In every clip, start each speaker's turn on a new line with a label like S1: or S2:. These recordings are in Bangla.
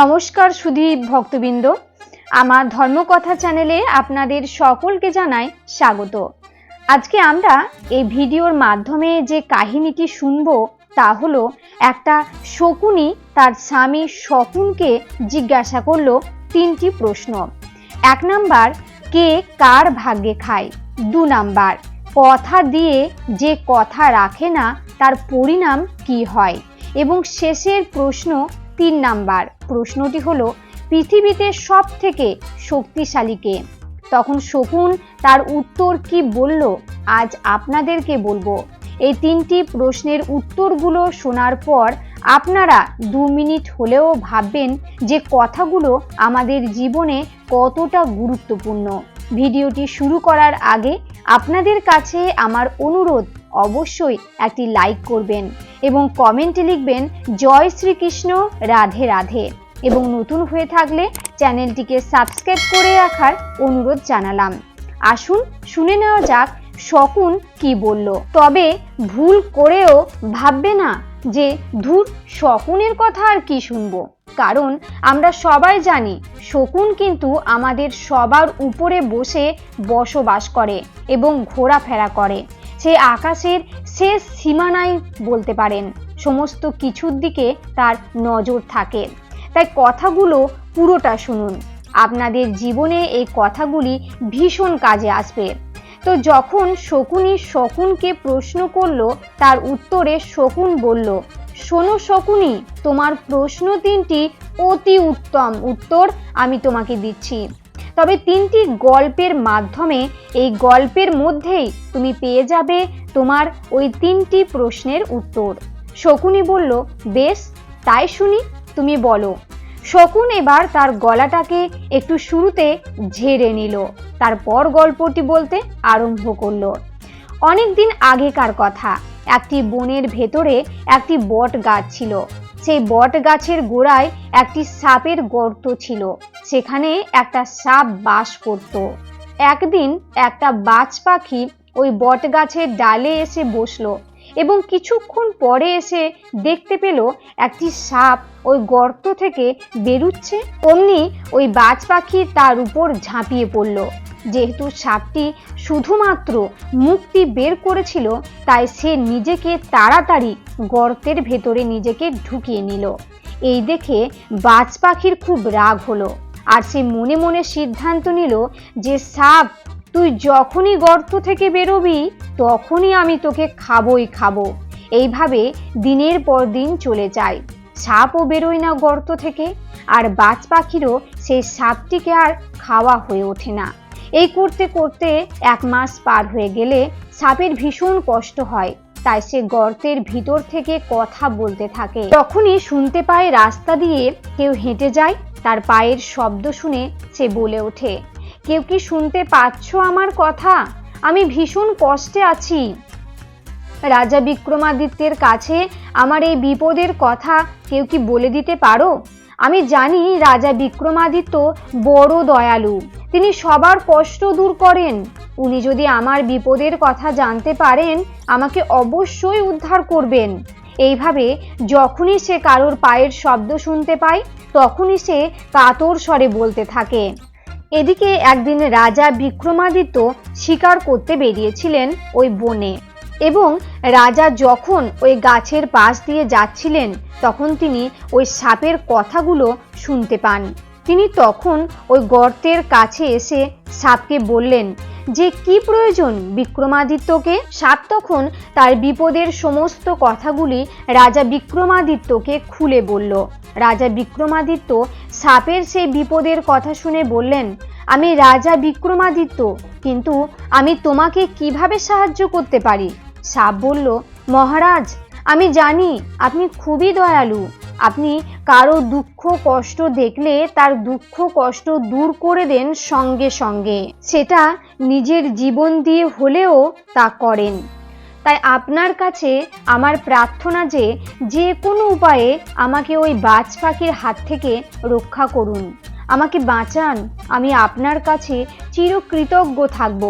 S1: নমস্কার সুধী ভক্তবৃন্দ। আমার ধর্মকথা চ্যানেলে আপনাদের সকলকে জানাই স্বাগত। আজকে আমরা এই ভিডিওর মাধ্যমে যে কাহিনীটি শুনব তা হলো একটা শকুনি তার স্বামী শকুনকে জিজ্ঞাসা করল তিনটি প্রশ্ন। এক নাম্বার, কে কার ভাগ্যে খায়? দু নাম্বার, কথা দিয়ে যে কথা রাখে না তার পরিণাম কি হয়? এবং শেষের প্রশ্ন তিন নাম্বার প্রশ্নটি হলো, পৃথিবীতে সব থেকে শক্তিশালী কে? তখন শকুন তার উত্তর কি বলল, আজ আপনাদেরকে বলব। এই তিনটি প্রশ্নের উত্তরগুলো শোনার পর আপনারা দু মিনিট হলেও ভাববেন যে কথাগুলো আমাদের জীবনে কতটা গুরুত্বপূর্ণ। ভিডিওটি শুরু করার আগে আপনাদের কাছে আমার অনুরোধ, অবশ্যই একটি লাইক করবেন এবং কমেন্টে লিখবেন, জয় শ্রীকৃষ্ণ, রাধে রাধে। এবং নতুন হয়ে থাকলে চ্যানেলটিকে সাবস্ক্রাইব করে রাখার অনুরোধ জানালাম। আসুন শুনে নেওয়া যাক শকুন কি বলল। তবে ভুল করেও ভাববে না যে ধূর শকুনের কথা আর কি শুনব। কারণ আমরা সবাই জানি শকুন কিন্তু আমাদের সবার উপরে বসে বসবাস করে এবং ঘোরাফেরা করে। সে আকাশের শেষ সীমানায় বলতে পারেন, সমস্ত কিছুর দিকে তার নজর থাকে। তাই কথাগুলো পুরোটা শুনুন। আপনাদের জীবনে এই কথাগুলি ভীষণ কাজে আসবে। তো যখন শকুনি শকুনকে প্রশ্ন করল, তার উত্তরে শকুন বলল, শোনো শকুনি, তোমার প্রশ্ন তিনটি অতি উত্তম উত্তর আমি তোমাকে দিচ্ছি। তবে তিনটি গল্পের মাধ্যমে এই গল্পের মধ্যেই তুমি পেয়ে যাবে তোমার ওই তিনটি প্রশ্নের উত্তর। শকুনি বলল, বেশ, তাই শুনি। তুমি বলো। শকুন এবার তার গলাটাকে একটু শুরুতে ঝেড়ে নিল। তারপর গল্পটি বলতে আরম্ভ করল। অনেক দিন আগেকার কথা। একটি বনের ভেতরে একটি বট গাছ ছিল। সেই বট গাছের গোড়ায় একটি সাপের গর্ত ছিল। সেখানে একটা সাপ বাস করত। একদিন একটা বাজ পাখি ওই বট গাছের ডালে এসে বসল। এবং কিছুক্ষণ পরে এসে দেখতে পেল একটি সাপ ওই গর্ত থেকে বেরুচ্ছে। অমনি ওই বাজ পাখি তার উপর ঝাঁপিয়ে পড়ল। যেহেতু সাপটি শুধুমাত্র মুক্তি বের করেছিল, তাই সে নিজেকে তাড়াতাড়ি গর্তের ভেতরে নিজেকে ঢুকিয়ে নিল। এই দেখে বাজ পাখির খুব রাগ হলো। আর সে মনে মনে সিদ্ধান্ত নিল যে সাপ তুই যখনই গর্ত থেকে বেরোবি, তখনই আমি তোকে খাবই খাব। এইভাবে দিনের পর দিন চলে যায়। সাপও বেরোয় না গর্ত থেকে, আর বাজ পাখিরও সেই সাপটিকে আর খাওয়া হয়ে ওঠে না। এই করতে করতে এক মাস পার হয়ে গেলে সাপের ভীষণ কষ্ট হয়, তাই সে গর্তের ভিতর থেকে কথা বলতে থাকে। তখনই শুনতে পায় রাস্তা দিয়ে কেউ হেঁটে যায়, তার পায়ের শব্দ শুনে সে বলে ওঠে কেউ কি শুনতে পাচ্ছ আমার কথা? আমি ভীষণ কষ্টে আছি। রাজা বিক্রমাদিত্যের কাছে আমার এই বিপদের কথা কেউ কি বলে দিতে পারো? আমি জানি রাজা বিক্রমাদিত্য বড় দয়ালু। তিনি সবার কষ্ট দূর করেন। উনি যদি আমার বিপদের কথা জানতে পারেন, আমাকে অবশ্যই উদ্ধার করবেন। এইভাবে যখনই সে কারোর পায়ের শব্দ শুনতে পায়, তখনই সে কাতর স্বরে বলতে থাকে। এদিকে একদিন রাজা বিক্রমাদিত্য শিকার করতে বেরিয়েছিলেন ওই বনে এবং রাজা যখন ওই গাছের পাশ দিয়ে যাচ্ছিলেন, তখন তিনি ওই সাপের কথাগুলো শুনতে পান। তিনি তখন ওই গর্তের কাছে এসে সাপকে বললেন, যে কি প্রয়োজন বিক্রমাদিত্যকে? সাপ তখন তার বিপদের সমস্ত কথাগুলি রাজা বিক্রমাদিত্যকে খুলে বলল। রাজা বিক্রমাদিত্য সাপের সেই বিপদের কথা শুনে বললেন আমি রাজা বিক্রমাদিত্য, কিন্তু আমি তোমাকে কীভাবে সাহায্য করতে পারি? সাপ বলল, মহারাজ, আমি জানি আপনি খুবই দয়ালু। আপনি কারও দুঃখ কষ্ট দেখলে তার দুঃখ কষ্ট দূর করে দেন সঙ্গে সঙ্গে। সেটা নিজের জীবন দিয়ে হলেও তা করেন। তাই আপনার কাছে আমার প্রার্থনা যে যে কোনো উপায়ে আমাকে ওই বাজ পাখির হাত থেকে রক্ষা করুন। আমাকে বাঁচান, আমি আপনার কাছে চিরকৃতজ্ঞ থাকব।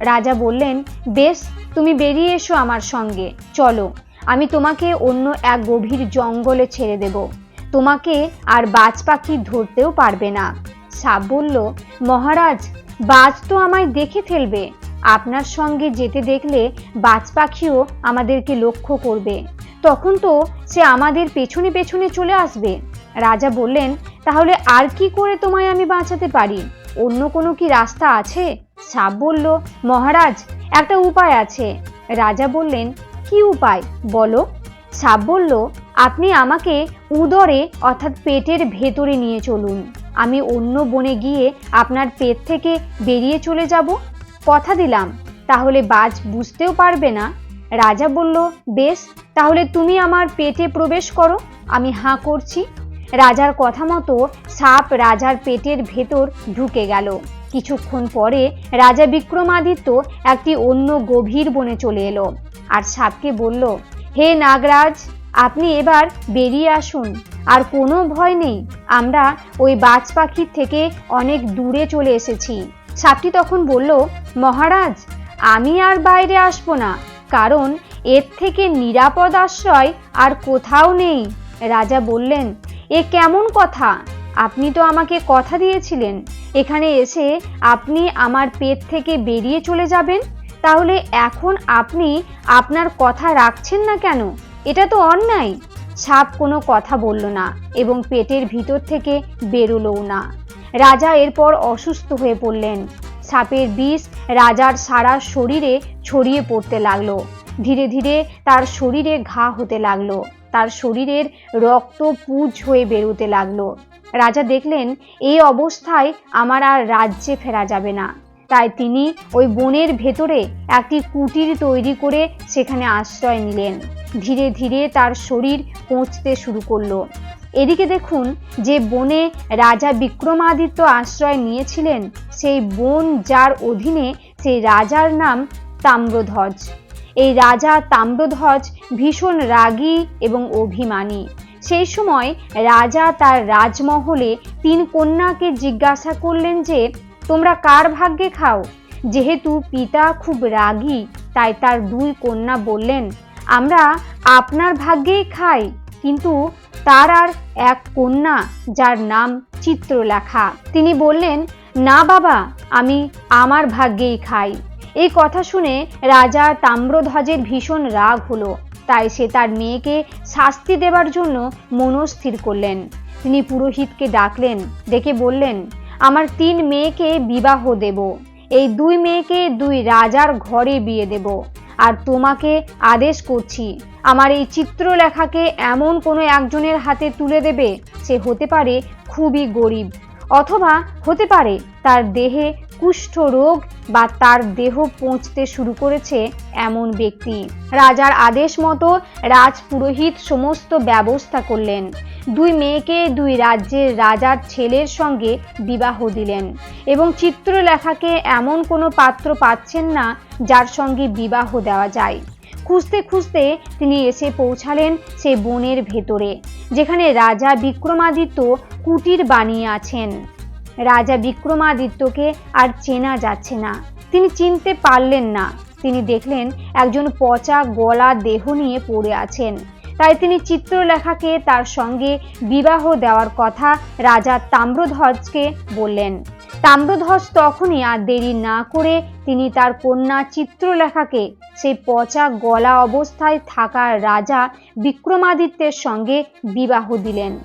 S1: রাজা বললেন, বেশ, তুমি বেরিয়ে এসো আমার সঙ্গে। চলো, আমি তোমাকে অন্য এক গভীর জঙ্গলে ছেড়ে দেব। তোমাকে আর বাজ পাখি ধরতেও পারবে না। সাপ বলল, মহারাজ, বাজ তো আমায় দেখে ফেলবে। আপনার সঙ্গে যেতে দেখলে বাজ পাখিও আমাদেরকে লক্ষ্য করবে। তখন তো সে আমাদের পেছনে পেছনে চলে আসবে। রাজা বললেন, তাহলে আর কি করে তোমায় আমি বাঁচাতে পারি? অন্য কোনো কি রাস্তা আছে? সাপ বলল, মহারাজ, একটা উপায় আছে। রাজা বললেন, কি উপায়? বলো। সাপ বলল, আপনি আমাকে উদরে, অর্থাৎ পেটের ভেতরে নিয়ে চলুন। আমি অন্য বনে গিয়ে আপনার পেট থেকে বেরিয়ে চলে যাব। কথা দিলাম, তাহলে বাজ বুঝতেও পারবে না। রাজা বলল, বেশ, তাহলে তুমি আমার পেটে প্রবেশ করো। আমি হাঁ করছি। রাজার কথা মতো সাপ রাজার পেটের ভেতর ঢুকে গেল। কিছুক্ষণ পরে রাজা বিক্রমাদিত্য একটি অন্য গভীর বনে চলে এলো আর সাপকে বলল, হে নাগরাজ, আপনি এবার বেরিয়ে আসুন। আর কোনো ভয় নেই, আমরা ওই বাজ পাখির থেকে অনেক দূরে চলে এসেছি। সাপটি তখন বলল, মহারাজ, আমি আর বাইরে আসব না, কারণ এর থেকে নিরাপদ আশ্রয় আর কোথাও নেই। রাজা বললেন এ কেমন কথা? আপনি তো আমাকে কথা দিয়েছিলেন। এখানে এসে আপনি আমার পেট থেকে বেরিয়ে চলে যাবেন? তাহলে এখন আপনি আপনার কথা রাখছেন না কেন? এটা তো অন্যায়। সাপ কোনো কথা বলল না এবং পেটের ভিতর থেকে বেরোলও না। রাজা এরপর অসুস্থ হয়ে পড়লেন। সাপের বিষ রাজার সারা শরীরে ছড়িয়ে পড়তে লাগল। ধীরে ধীরে তার শরীরে ঘা হতে লাগল। তার শরীরের রক্ত পুজ হয়ে বেরোতে লাগল। রাজা দেখলেন, এই অবস্থায় আমার আর রাজ্যে ফেরা যাবে না। তাই তিনি ওই বনের ভেতরে একটি কুটির তৈরি করে সেখানে আশ্রয় নিলেন। ধীরে ধীরে তার শরীর পৌঁছতে শুরু করল। এদিকে দেখুন, যে বনে রাজা বিক্রমাদিত্য আশ্রয় নিয়েছিলেন, সেই বন যার অধীনে সেই রাজার নাম তাম্রধ্বজ। এই রাজা তাম্রধ্বজ ভীষণ রাগী এবং অভিমানী। সেই সময় রাজা তার রাজমহলে তিন কন্যাকে জিজ্ঞাসা করলেন যে, তোমরা কার ভাগ্যে খাও? যেহেতু পিতা খুব রাগী, তাই তার দুই কন্যা বললেন, আমরা আপনার ভাগ্যেই খাই, কিন্তু তার আর এক কন্যা, যার নাম চিত্রলেখা। তিনি বললেন, না বাবা, আমি আমার ভাগ্যেই খাই। এই কথা শুনে রাজা তাম্রধ্বজের ভীষণ রাগ হলো। তাই সে তার মেয়েকে শাস্তি দেবার জন্য মনস্থির করলেন। তিনি পুরোহিতকে ডাকলেন, ডেকে বললেন, আমার তিন মেয়েকে বিবাহ দেব। এই দুই মেয়েকে দুই রাজার ঘরে বিয়ে দেব। আর তোমাকে আদেশ করছি, আমার এই চিত্রলেখাকে এমন কোনো একজনের হাতে তুলে দেবে, সে হতে পারে খুবই গরিব। অথবা হতে পারে তার দেহে কুষ্ঠ রোগ বা তার দেহ পৌঁছতে শুরু করেছে এমন ব্যক্তি। রাজার আদেশ মতো রাজ পুরোহিত সমস্ত ব্যবস্থা করলেন। দুই মেয়েকে দুই রাজ্যের রাজার ছেলের সঙ্গে বিবাহ দিলেন এবং চিত্রলেখাকে এমন কোনো পাত্র পাচ্ছেন না যার সঙ্গে বিবাহ দেওয়া যায়। খুঁজতে খুঁজতে তিনি এসে পৌঁছালেন সেই বনের ভেতরে, যেখানে রাজা বিক্রমাদিত্য কুটির বানিয়ে আছেন। রাজা বিক্রমাদিত্যকে আর চেনা যাচ্ছে না। তিনি চিনতে পারলেন না। তিনি দেখলেন একজন পচা গলা দেহ নিয়ে পড়ে আছেন। তাই তিনি চিত্রলেখাকে তার সঙ্গে বিবাহ দেওয়ার কথা রাজা তাম্রধ্বজকে বললেন। তাম্রধ্বজ তখনই আর দেরি না করে তিনি তার কন্যা চিত্রলেখাকে সেই পচা গলা অবস্থায় থাকা রাজা বিক্রমাদিত্যের সঙ্গে বিবাহ দিলেন।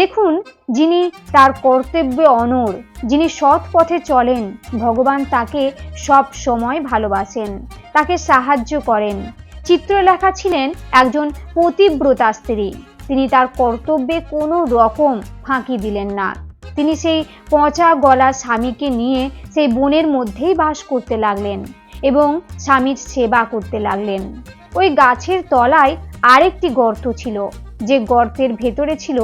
S1: দেখুন, যিনি তার কর্তব্যে অনর যিনি সৎ পথে চলেন, ভগবান তাকে সব সময় ভালোবাসেন, তাকে সাহায্য করেন। চিত্রলেখা ছিলেন একজন পতিব্রতা স্ত্রী। তিনি তার কর্তব্যে কোনো রকম ফাঁকি দিলেন না। তিনি সেই পচা গলা স্বামীকে নিয়ে সেই বনের মধ্যেই বাস করতে লাগলেন এবং স্বামীর সেবা করতে লাগলেন। ওই গাছের তলায় আরেকটি গর্ত ছিল, যে গর্তের ভেতরে ছিল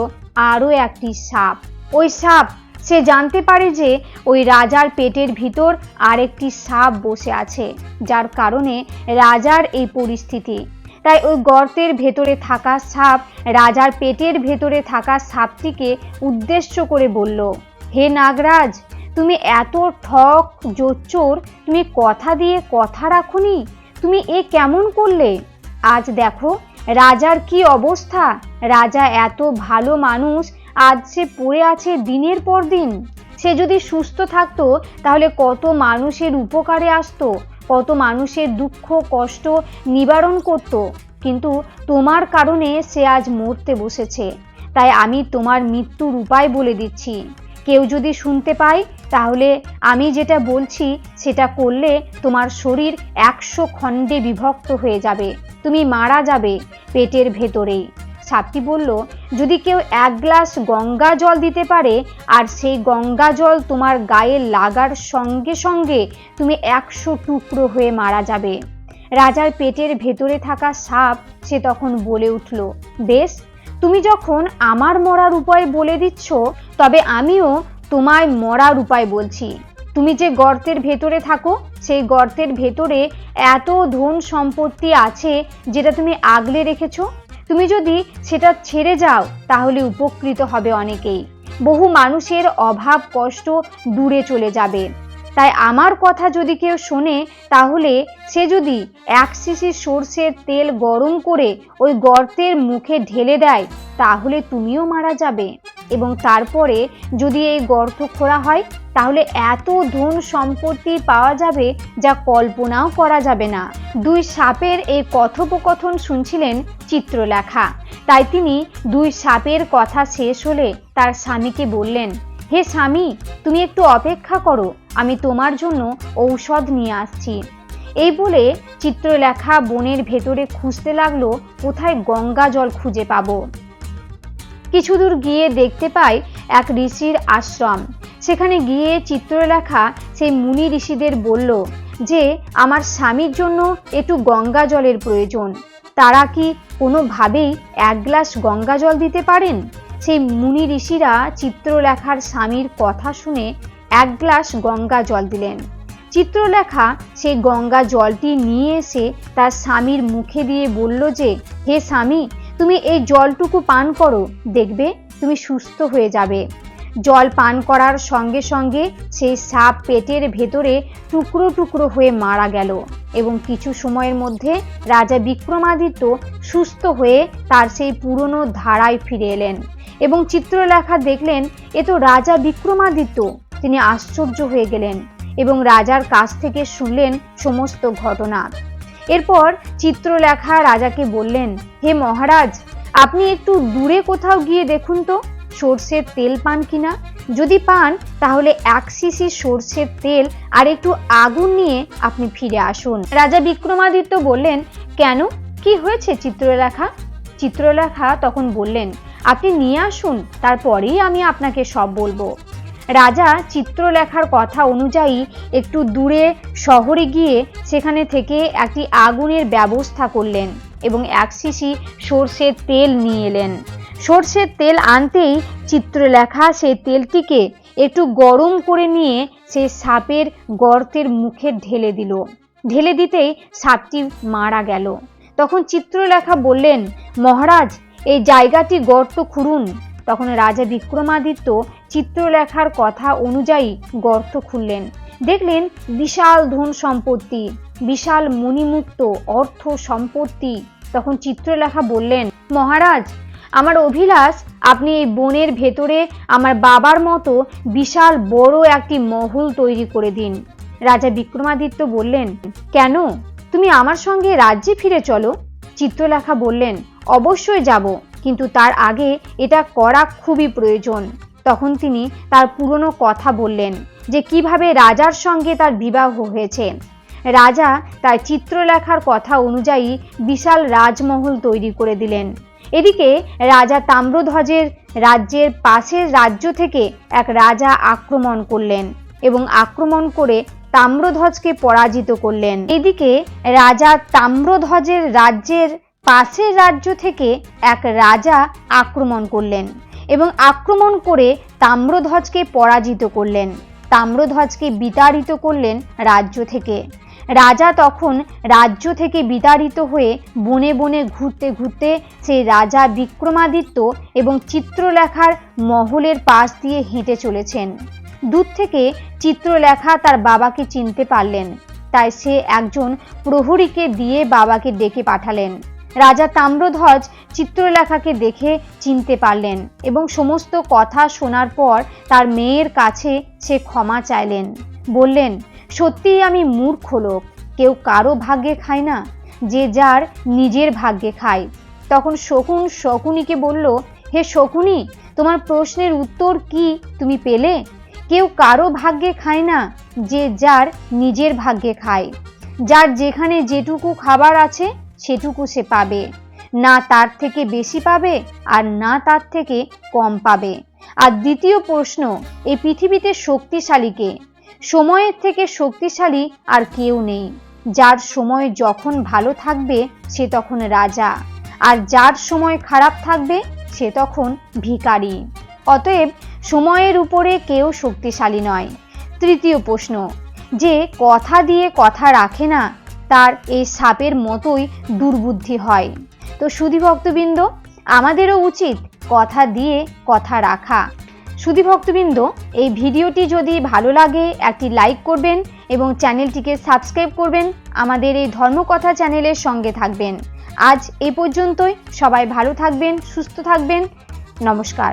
S1: আরও একটি সাপ। ওই সাপ, সে জানতে পারে যে ওই রাজার পেটের ভিতর আরেকটি সাপ বসে আছে, যার কারণে রাজার এই পরিস্থিতি। তাই ওই গর্তের ভেতরে থাকা সাপ, রাজার পেটের ভেতরে থাকা সাপটিকে উদ্দেশ্য করে বলল, হে নাগরাজ, তুমি এত ঠক, জোচ্চোর, তুমি কথা দিয়ে কথা রাখুনি? তুমি এ কেমন করলে? আজ দেখো রাজার কি অবস্থা? রাজা এত ভালো মানুষ, আজ সে পড়ে আছে দিনের পর দিন। সে যদি সুস্থ থাকতো, তাহলে কত মানুষের উপকারে আসতো, কত মানুষের দুঃখ, কষ্ট নিবারণ করত। কিন্তু তোমার কারণে সে আজ মরতে বসেছে। তাই আমি তোমার মৃত্যুর উপায় বলে দিচ্ছি। কেউ যদি শুনতে পায় তাহলে আমি যেটা বলছি, সেটা করলে তোমার শরীর একশো খণ্ডে বিভক্ত হয়ে যাবে। তুমি মারা যাবে পেটের ভেতরেই। সাপটি বলল, যদি কেউ এক গ্লাস গঙ্গা জল দিতে পারে, আর সেই গঙ্গা জল তোমার গায়ে লাগার সঙ্গে সঙ্গে তুমি একশো টুকরো হয়ে মারা যাবে। রাজার পেটের ভেতরে থাকা সাপ সে তখন বলে উঠল, বেশ, তুমি যখন আমার মরার উপায় বলে দিচ্ছ, তবে আমিও তোমায় মরার উপায় বলছি। তুমি যে গর্তের ভেতরে থাকো, সেই গর্তের ভেতরে এত ধন সম্পত্তি আছে যেটা তুমি আগলে রেখেছো। তুমি যদি সেটা ছেড়ে যাও, তাহলে উপকৃত হবে অনেকেই। বহু মানুষের অভাব, কষ্ট দূরে চলে যাবে। তাই আমার কথা যদি কেউ শোনে, তাহলে সে যদি এক শিশি সর্ষের তেল গরম করে ওই গর্তের মুখে ঢেলে দেয়, তাহলে তুমিও মারা যাবে। এবং তারপরে যদি এই গর্ত খোঁড়া হয়, তাহলে এত ধন সম্পত্তি পাওয়া যাবে যা কল্পনাও করা যাবে না। দুই সাপের এই কথোপকথন শুনছিলেন চিত্রলেখা। তাই তিনি দুই সাপের কথা শেষ হলে তার স্বামীকে বললেন, হে স্বামী, তুমি একটু অপেক্ষা করো, আমি তোমার জন্য ঔষধ নিয়ে আসছি। এই বলে চিত্রলেখা বনের ভেতরে খুঁজতে লাগল, কোথায় গঙ্গা জল খুঁজে পাবো। কিছু দূর গিয়ে দেখতে পাই এক ঋষির আশ্রম। সেখানে গিয়ে চিত্রলেখা সেই মুনি ঋষিদের বলল যে, আমার স্বামীর জন্য একটু গঙ্গা জলের প্রয়োজন। তারা কি কোনোভাবেই এক গ্লাস গঙ্গা জল দিতে পারেন? সেই মুনি ঋষিরা চিত্রলেখার স্বামীর কথা শুনে এক গ্লাস গঙ্গা জল দিলেন। চিত্রলেখা সেই গঙ্গা জলটি নিয়ে এসে তার স্বামীর মুখে দিয়ে বলল যে, হে স্বামী তুমি এই জলটুকু পান করো, দেখবে তুমি সুস্থ হয়ে যাবে। জল পান করার সঙ্গে সঙ্গে সেই সাপ পেটের ভেতরে টুকরো টুকরো হয়ে মারা গেল এবং কিছু সময়ের মধ্যে রাজা বিক্রমাদিত্য সুস্থ হয়ে তার সেই পুরনো ধারায় ফিরে এলেন এবং চিত্রলেখা দেখলেন, এ তো রাজা বিক্রমাদিত্য, তিনি আশ্চর্য হয়ে গেলেন এবং রাজার কাছ থেকে শুনলেন সমস্ত ঘটনা। এরপর চিত্রলেখা রাজাকে বললেন, হে মহারাজ, আপনি একটু দূরে কোথাও গিয়ে দেখুন তো, সর্ষের তেল পান কিনা যদি পান, তাহলে এক শিশি সর্ষের তেল আর একটু আগুন নিয়ে আপনি ফিরে আসুন। রাজা বিক্রমাদিত্য বললেন, কেন? কি হয়েছে চিত্রলেখা? চিত্রলেখা তখন বললেন, আপনি নিয়ে আসুন, তারপরেই আমি আপনাকে সব বলব। রাজা চিত্রলেখার কথা অনুযায়ী একটু দূরে শহরে গিয়ে সেখানে থেকে একটি আগুনের ব্যবস্থা করলেন এবং এক শিশি সর্ষের তেল নিয়ে এলেন। সর্ষের তেল আনতেই চিত্রলেখা সেই তেলটিকে একটু গরম করে নিয়ে সে সাপের গর্তের মুখে ঢেলে দিল। ঢেলে দিতেই সাপটি মারা গেল। তখন চিত্রলেখা বললেন, মহারাজ, এই জায়গাটি গর্ত খুঁড়ুন। তখন রাজা বিক্রমাদিত্য চিত্রলেখার কথা অনুযায়ী গর্ত খুললেন। দেখলেন বিশাল ধন সম্পত্তি, বিশাল মণিমুক্ত অর্থ সম্পত্তি। তখন চিত্রলেখা বললেন, মহারাজ, আমার অভিলাষ, আপনি এই বনের ভেতরে আমার বাবার মতো বিশাল বড় একটি মহল তৈরি করে দিন। রাজা বিক্রমাদিত্য বললেন, কেন? তুমি আমার সঙ্গে রাজ্যে ফিরে চলো। চিত্রলেখা বললেন, অবশ্যই যাব, কিন্তু তার আগে এটা করা খুবই প্রয়োজন। তখন তিনি তার পুরনো কথা বললেন যে কীভাবে রাজার সঙ্গে তার বিবাহ হয়েছে। রাজা তার চিত্রলেখার কথা অনুযায়ী বিশাল রাজমহল তৈরি করে দিলেন। এদিকে রাজা তাম্রধ্বজের রাজ্যের পাশের রাজ্য থেকে এক রাজা আক্রমণ করলেন এবং আক্রমণ করে তাম্রধ্বজকে পরাজিত করলেন। এদিকে রাজা তাম্রধ্বজের রাজ্যের পাশের রাজ্য থেকে এক রাজা আক্রমণ করলেন। এবং আক্রমণ করে তাম্রধ্বজকে পরাজিত করলেন। তাম্রধ্বজকে বিতাড়িত করলেন রাজ্য থেকে। রাজা তখন রাজ্য থেকে বিতাড়িত হয়ে বনে বনে ঘুরতে ঘুরতে সেই রাজা বিক্রমাদিত্য এবং চিত্রলেখার মহলের পাশ দিয়ে হেঁটে চলেছেন। দূর থেকে চিত্রলেখা তার বাবাকে চিনতে পারলেন। তাই সে একজন প্রহরীকে দিয়ে বাবাকে ডেকে পাঠালেন। রাজা তাম্রধ্বজ চিত্রলেখাকে দেখে চিনতে পারলেন এবং সমস্ত কথা শোনার পর তার মেয়ের কাছে সে ক্ষমা চাইলেন। বললেন, সত্যিই আমি মূর্খ লোক, কেউ কারও ভাগ্যে খায় না, যে যার নিজের ভাগ্যে খায়। তখন শকুন শকুনিকে বলল, হে শকুনি, তোমার প্রশ্নের উত্তর কি তুমি পেলে? কেউ কারও ভাগ্যে খায় না, যে যার নিজের ভাগ্যে খায়। যার যেখানে যেটুকু খাবার আছে সেটুকু সে পাবে। না তার থেকে বেশি পাবে আর না তার থেকে কম পাবে। আর দ্বিতীয় প্রশ্ন এই পৃথিবীতে শক্তিশালীকে সময়ের থেকে শক্তিশালী আর কেউ নেই। যার সময় যখন ভালো থাকবে, সে তখন রাজা। আর যার সময় খারাপ থাকবে, সে তখন ভিখারি। অতএব, সময়ের উপরে কেউ শক্তিশালী নয়। তৃতীয় প্রশ্ন, যে কথা দিয়ে কথা রাখে না তার এই সাপের মতোই দুর্বুদ্ধি হয়। তো সুধী ভক্তবৃন্দ, আমাদেরও উচিত কথা দিয়ে কথা রাখা। সুধী ভক্তবৃন্দ, এই ভিডিওটি যদি ভালো লাগে, একটি লাইক করবেন এবং চ্যানেলটিকে সাবস্ক্রাইব করবেন। আমাদের এই ধর্মকথা চ্যানেলের সঙ্গে থাকবেন। আজ এ পর্যন্তই। সবাই ভালো থাকবেন, সুস্থ থাকবেন। নমস্কার।